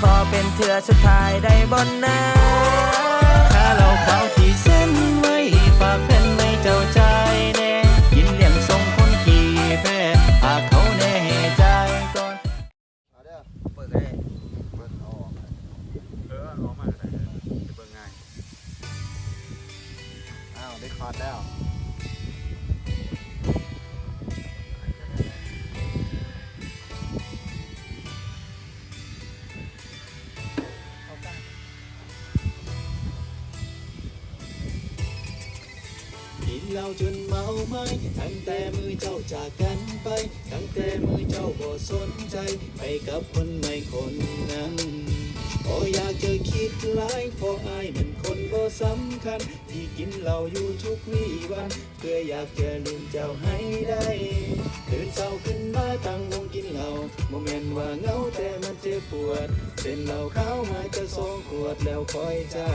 ขอเป็นเถื่อสุดท้ายได้บนนาถ้าเราเขาที่เส้นไว้ฝากเพื่อนไว้เจ้าใจแน่กินเลี้ยงทรงคนขี่แพ้หากเขาแน่ใจก่อนเอาเด้อเปิดได้เบิ่งเอาออกเออออกมาได้เลยจะเบิ่งง่ายอ้าวได้คอร์ดแล้ว จนเมาไม้ตั้งแต่มือเจ้าจากกันไป ตั้งแต่มือเจ้าบ่สนใจ ไปกับคนใหม่คนนั้นก็อยากจะคิดหลายพราะอายมันคนบ่สำคัญ ที่กินเหล้าอยู่ทุกวี่วัน เพื่ออยากจะลืมเจ้าให้ได้ตื่นเช้าขึ้นมาตั้งวงกินเหล้าโมเมนต์ว่าเงาแต่มันเจ็บปวด เป็นเหล้าขาวมาจะสองขวดแล้วคอยจ่า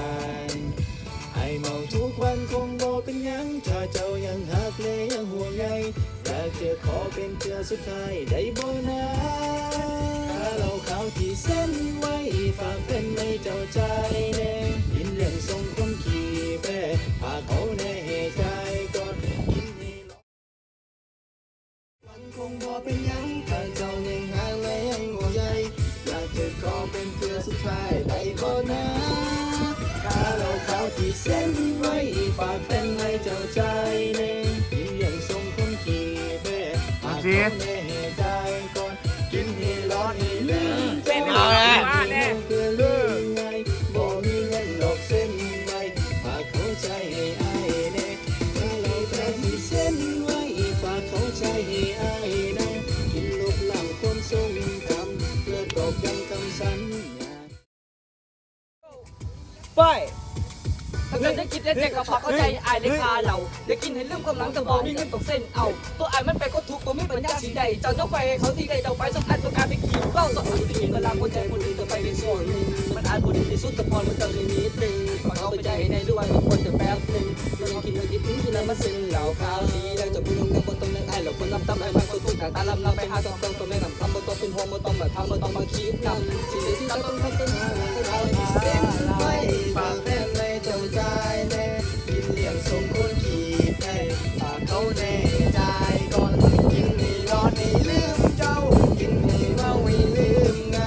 ย ไอเมาทุกวันคงบ่เป็นหยัง ถ้าเจ้ายังหักและยังห่วงใยอยากจะขอเป็นเพื่อสุดท้ายได้บ่นะถ้าเราเขาที่เส้นไว้ฝากเป็นในเจ้าใจแน่ ให้ลืมความหลังแต่บอมีเงินตกเส้นเอาตัวอายมันไปก็ทุกข์บ่มีปัญญาสีใดเจ้าเจ้าไปเขาที่ใดเจ้าไปสักอันตัวการไปขี่เบ้าต่ออันที่เวลาคนใจคนอื่นจะไปในส่วนหนึ่งมันอ่าจบ่ดีที่สุดแต่พอมันจะมีนิดนึงฝากเขาไปใจให้ในด้วยทุกคนจะแป๊บนึงเรายังกินเราคิดถึงที่นั่นมาเส้นเหล่าขาวดีแล้วจะพูดตรงกันตรงนั้นไอ้เราคนนับตำไอ้มันก็ทุกข์ต่างตาลำเราไปหาตรงตรงตัวไม่นำคำบ่ต้องเป็นห่วงบ่ต้องแบบทำบ่ต้องมาคิดนำสิ่งที่เราต้องทำต้องหาเราที่เส้นไว้ฝากแฟน ขี่แพ้ฝากเขาแน่ใจก่อนกินให้รอดให้ลืมเจ้า กินให้เมาให้ลืมไง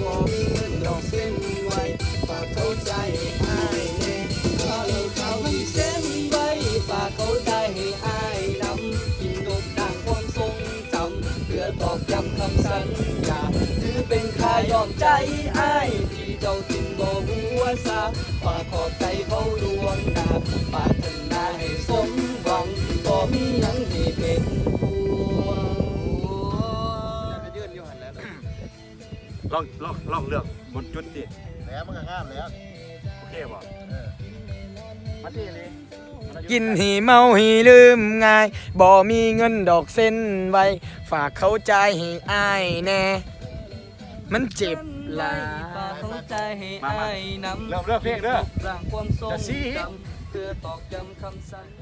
บ่มีเงินดอกเส้นไว้ฝากเขาใจให้อายแน่ถ้าเราเขาที่เส้นไว้ฝากเขาใจให้อายนำกินดกด่างความทรงจำเพื่อตอกย้ำคำสัญญาถือเป็นค่ายอมใจอายที่เจ้าถึงบ่หัวซาฝากขอบใจเขาดวงดาปรารถนาให้สม ลองลองลองเลือกบนจุดดิแล้วมันก็งามแล้วโอเคบ่เออมาที่เลยกินหีเมาหีลืมง่าย บ่ มีเงินดอกเส้นไว้ ฝากเขาใจให้อายแน่ มันเจ็บหลายฝากเข้าใจให้อายนำเริ่มเลือกเพลงเด้อร่างความทรงจะซี้จำเพื่อตอกย้ำคำสัญญา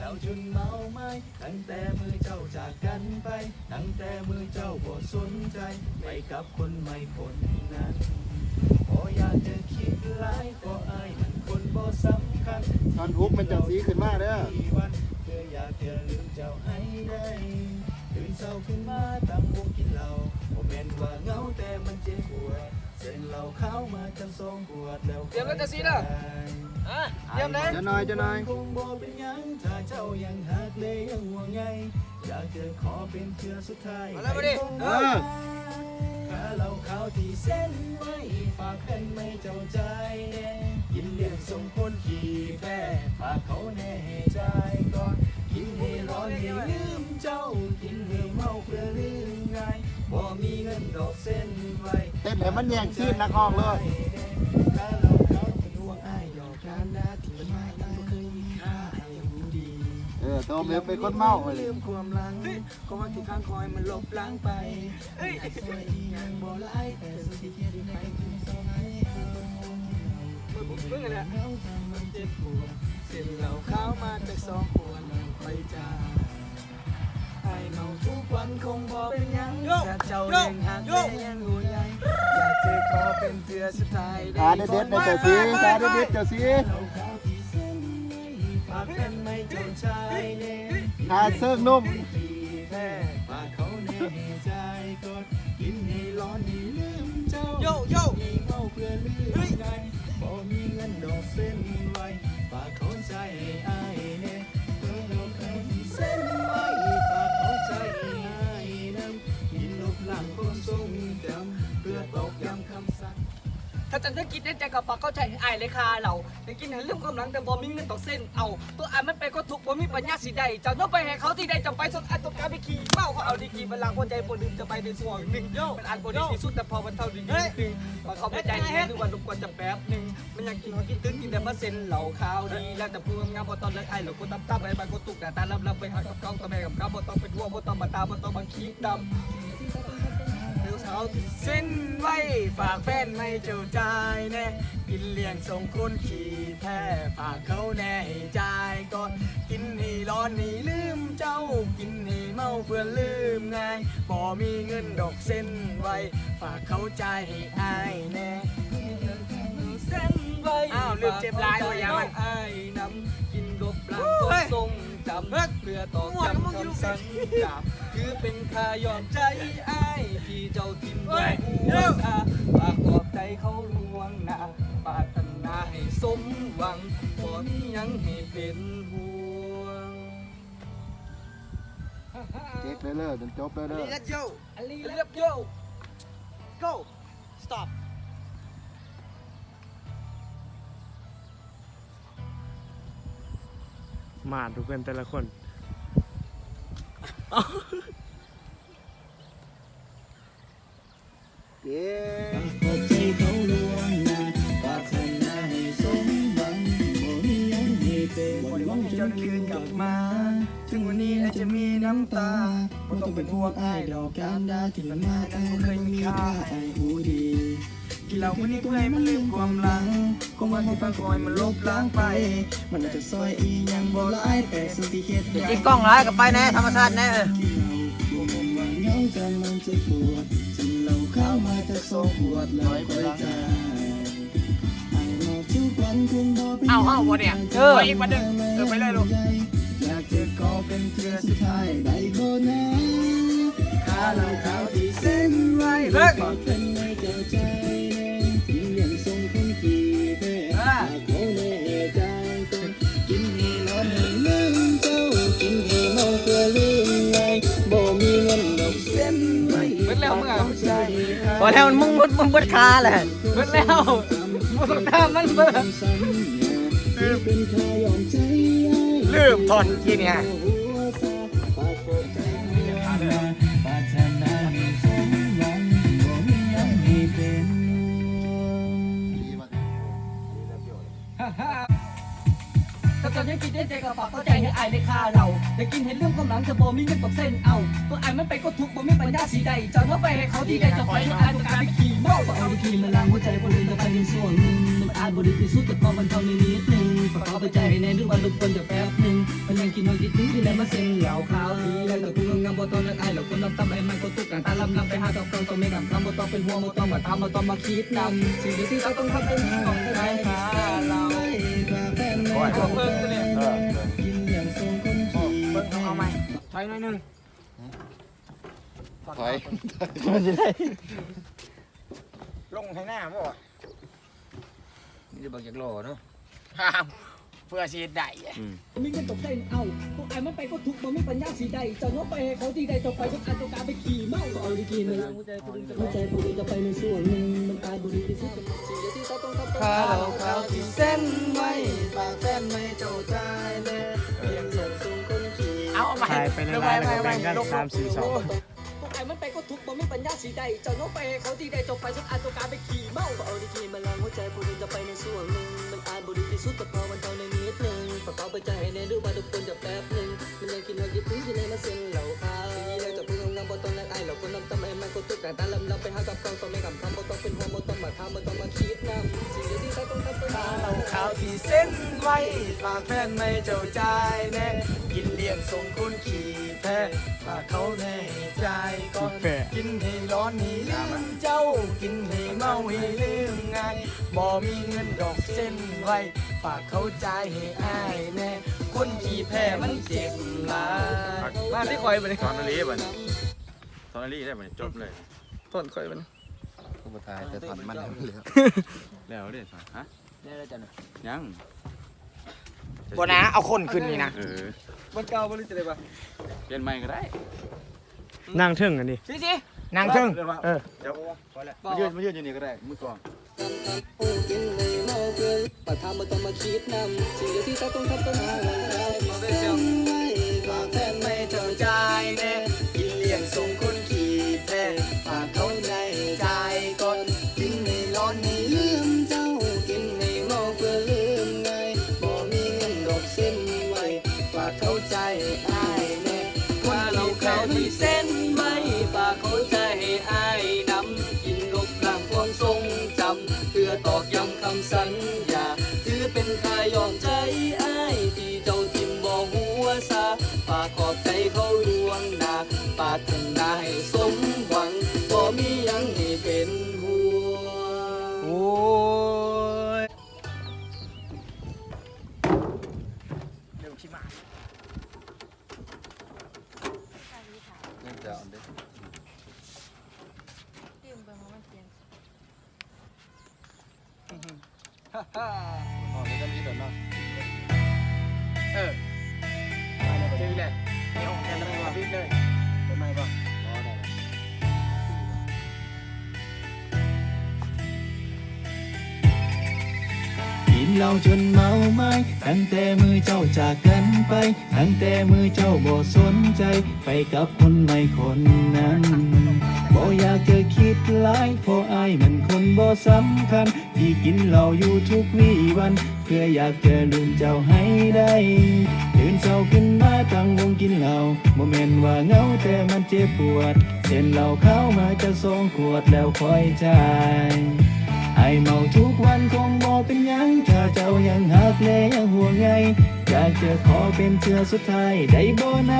กินแล้วจนเมาไม้ตั้งแต่มือเจ้าจากกันไป ตั้งแต่มือเจ้าบ่สนใจ ไปกับคนใหม่คนนั้นพออยากจะคิดร้ายก็อายมันคนบ่สำคัญตอนทุกข์มันจังสีขึ้นมาเด้อที่วันเพื่ออยากจะลืมเจ้าให้ได้ตื่นเช้าขึ้นมาตั้งวงกินเหล้าบ่แม่นว่าเหงาแต่มันเจ็บปวดเส้นเหล้าขาวมาจังสองขวดแล้วเตรียมแล้วจะซีล่ะ เตรียมเลยจะหน่อยจะหน่อยคงบ่เป็นหยังถ้าเจ้ายังหักเลยยังห่วงใยอยากจะขอเป็นเพื่อสุดท้ายมาแล้วมาดิเออถ้าเราเข้าที่เส้นไว้ฝากกันไม่เจ้าใจแน่ยินเลี้ยงส่งคนขี่แพ้ฝากเขาแน่ให้ใจก่อนกินให้ร้อนให้ลืมเจ้ากินให้เมาเพื่อลืมไงายบ่มีเงินดอกเส้นไว้เต้นให้มันแย่งซีนนักห้องเลย เออตัวเมียเป็นคนเมาเลยลืมความหลังขอที่ข้างคอยมันลบล้างไปสวยที่ยังบ่ไล่แต่สุดที่เกียดใครคือสองให้มึงอะไรเงาทำมันเจ็บปวดเส้นเหล่าข้าวมาจากสองขวดไปจ้าทุกวันคงบอกเป็นยังถ้าเจ้าเล่งหักและยังห่วงใยอยากเจะขอเป็นเตือสุดท้ายตาเด็ดๆในเจ้าสีตาเด็ดๆเจ้าสี ฝากเป็นไม่เจ้าชายเน่ตาเซิร์งนุ่มแม่ฝากเขาแน่ให้ใจกดกินให้ร้อนให้ลืมเจ้าโยโย่มีเมาเพื่อลืมไงบ่มีเงินดอกเส้นไว้ฝากเขาใจให้อายแน่เพื่อเราเคยเส้นไว้ฝากเขาใจให้อายนำกินลบหลังความทรงจำเพื่อตอกย้ำคำสั่ง ถ้าจะได้กินได้ใจกับปากเข้าใจไอ้เลยค่ะเราจะกินให้ลืมความหลังแต่บ่มีเงินตกเส้นเอา ตัวไอ้มันไปก็ทุกข์บ่มีปัญญาสิใดเจ้าต้องไปให้เขาที่ใดจะไปสดอันต้องการไปขี่เมาเขาเอาดีกีบัลลังก์หัวใจบ่ลืมจะไปในส่วนหนึ่งมันอันบ่ดีที่สุดแต่พอมันเท่าดีนิดนึงมาเข้าไปใจแค่ทุกวันทุกวันจะแป๊บหนึ่งมันอยากกินกินตึ้งกินแต่มาเซ็นเหล่าข้าวดีแล้วแต่พูดงามพอตอนเลิกไอ้เราก็ตำตำไปไปก็ตุกแต่ตาลับลับไปหากับเก้าตัวแม่กับเก้าบ่ต้องเป็นห่วงบ่ต้องมาตาบ่ต้องมาคิดดำ เดี๋ยวเช้าเส้นไว้ฝากแฟนไม่เจ้าใจายแน่กินเลี้ยงส่งคนขี่แพ้ฝากเขาแน่ให้ใจายก่อนกินให้ร้อนให้ลืมเจ้า กินให้เมาเพื่อลืมง่ายบ่มีเงินดอกเส้นไว้ฝากเขาใจายให้อายแน่เส้นไว้อ้าวลืมเจ็บลายว่ะยังมัน ไอ้น้ำกินรบหลังก็ทรงจำเพื่อตอกย้ำคำสัญญาคือเป็นค่ายอมใจไอ้ายที่เจ้าทิมไว้หัวตาฝากขอบใจเขาลวงหน้าปรารถนาให้สมหวังบ่มีหยังให้เป็นห่วงเจ๊กเลยเลยจนจบเลยเด้อ Let's go อลีเลียบโย go stop มาทุกคนแต่ละคนเจ๊ขอบใจเขาลวงหน้าปรารถนาให้สมหวังบ่มีหยังให้เป็นวันวันจนคืนกลับมา ถึงวันนี้อาจจะมีน้ำตาบ่ต้องเป็นห่วงอ้ายดอกการดาที่มันมากันเคยมีค่าไอ้หูดี กินเหล้าวันนี้ก็ให้มันลืมความหลังคงวันที่ฟังคอยมันลบล้างไป มันอาจจะซอยอีหยังบ่หลายแต่สิ่งที่เฮ็ดได้อีกกล้องร้ายกับไปแน่ธรรมชาติแน่เออบ่มว่าเหงาจนมันจะปวดฉันเราเข้ามาแต่สองขวดแล้วค่อยใจไอ้มาทุกวันคงบ่เป็นเอาเอาวะเนี่ยเอออีกวันหนึ่งเออไปเลยลูกอยากจะขอเป็นเพื่อนสุดท้ายได้บ่นะข้าเราข้าวที่เส้นไว้เลิก แล้วมึงมึงมึงเบิดคาแหละเบิดแล้วมึงต้องตามมันเบิดลืมลืมทอนที่เนี่ย ถ้าตอนนี้กินได้ใจกับปากเข้าใจให้อายในคาเราแต่กินให้เรื่องความหลังจะบ่มีเงินตกเส้นเอาตัวอายมันไปก็ทุกข์บ่มีปัญญาสีใดจ้าเนาไปให้เขาที่ใดจะไปให้อายต้องการไปขี่เมาบ่เอาไปขี่มาล้างหัวใจบ่ลืมจะไปในส่วนหนึ่งมันอายบ่ดีที่สุดแต่พอมันท่านี้นิดหนึ่งฝากเขาไปใจให้ในนึกว่าลุกคนจะแป๊บหนึ่งมันยังกินน้อยคิดถึงที่ไหนมาเซ็งเหล่าขาวดีแล้วแต่กูงามบ่ต้องนักอายแล้วคนนำตำไอ้มันก็ตุกกันตาลำลำไปหาต้องต้องต้องไม่กำคำบ่ต้องเป็นห่วงบ่ต้องมาตามบ่ต้องมาคิดนำสิ่งที่เราต้องทำเป็นของใคราโอ้ย เบิ่งตัวเนี่ยเออกินอย่างทรงคนขี่เบิ้งเอาไหมถอยหน่อยหนึงถอยมันจะได้ลงให้หน้าบ่นี่จะบังจากโลเนาะ ห้าม เพื่อชีดได้อะมีเงินตกเส้นเอาพวกไอ้มันไปก็ทุกข์บ่มีปัญญาสีใดเจ้าเนาะไปให้เขาที่ใดเจ้าไปทุกอันต้องการไปขี่เมาก็เอาดีกีมาล้างหัวใจผู้อื่นหัวใจผู้อื่นจะไปในส่วนหนึ่งมันตายบุรีที่สุดสิ่งเดียวที่เขาต้องทำข้าเราข้าวที่เส้นไว้ฝากแฟนไม่เจ้าใจแน่เพียงส่งส่งคนขี่เอาเอาไหมถ่ายไปในไลน์แล้วก็แบ่งกันสามสี่สอง พวกไอ้มันไปก็ทุกข์บ่มีปัญญาสีใดเจ้าเนาะไปให้เขาที่ใดเจ้าไปทุกอันต้องการไปขี่เมาก็เอาดีกีมาล้างหัวใจผู้อื่นจะไปในส่วนหนึ่งมันตายบุรีที่สุดแต่พอมันเท่าในนิ ดนึงฝากเขาไปใจให้ในรู้ว่าทุกคนจะแป๊บนึงมันยังคิดว่าคิดถึงที่ไหนมาเซ็นเหล่าข้าวดีแล้วจะพูดงามๆบ่ต้องนักอายหรอกคนนำตำไอ้มันก็ตุกแต่ตาลำลำไปหากับกองตัวไม่กับคำบ่ต้องเป็นห่วงบ่ต้องมาถามบ่ต้องมาคิดนำสิ่งเดียวที่เขาต้องทำเป็นข้าขาวที่เส้นไว้ฝากแฟนไม่เจ้าใจแน่กินเลี้ยงส่งคนขี่แพ้ฝากเขาแน่ใจก่อนกินให้ร้อนให้ลืมเจ้ากินให้เมาให้ลืมงานบ่มีเงินดอกเส้นไว้ ฝากเขาใจายให้อายแน่คนขี่แพ้มันเจ็บหลายมาที่คอยไปเลยตอนนาลีบ่เนี่ยตอนนาลีได้บ่เนี่ยจบเลยต้นคอยไปเลยผู้ประทายแต่ถอนมันแล้วเหลือแล้วเด้อฮะเนี่ยแล้วจ้ะเนี่ยยังบ่นะเอาคนขึ้นนี่นะเออมันเก่าบ่รู้จะได้ปะเปลี่ยนใหม่ก็ได้นั่งเทึ่งกันดิสิสินางเทิงเออเดี๋ยวพอแล้วมายืนมายืนอยู่นี่ก็ได้มือกลองโอ้กิน เกินปัดทำมาต้องมาคิดนำสิ่งเดียวที่เขาต้องทำต้องหาเงินได้มาเส้นไว้ฝากแฟนไม่เท่าใจแน่ ฮ่าฮ่าอ๋อนี่ก็มีแต่เนาะเออมาเลยจื้อเลยเดี๋ยวแกจะมาวิ่งเลยเป็นไงบ้างรอได้กินเหล้าจนเมาไม้ตั้งแต่มือเจ้าจากกันไป ตั้งแต่มือเจ้าบ่สนใจ ไปกับคนใหม่คนนั้นากจะคิดหลายเพราะอายมันคนบ่สำคัญที่กินเหล้าอยู่ทุกวี่วัน เพื่ออยากจะลืมเจ้าให้ได้ตื่นเช้าขึ้นมาตั้งวงกินเหล้าบ่แม่นว่าเหงาแต่มันเจ็บปวดเส้นเหล้าเข้ามาจะสองขวดแล้วคอยจ่ายไอเมาทุกวันคงบอเป็นยังถ้าเจ้ายังหักและยังห่วงใยอยากจะขอเป็นเชือสุดท้ายได้บ่นะ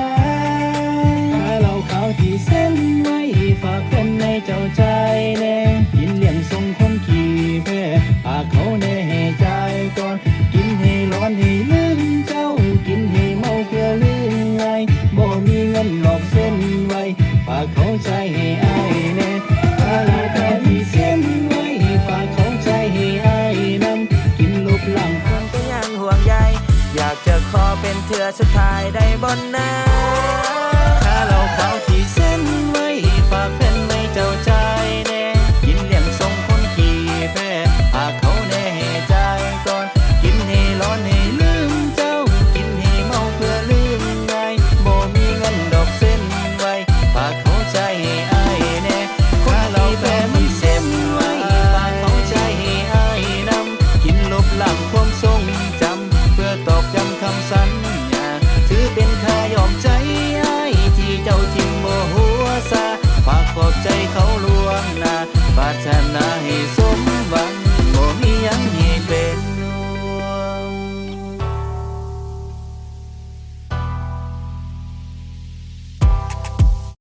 อยากจะขอเป็นเธอสุดท้ายได้บนนาถ้าเราเข้าที่เส้นไว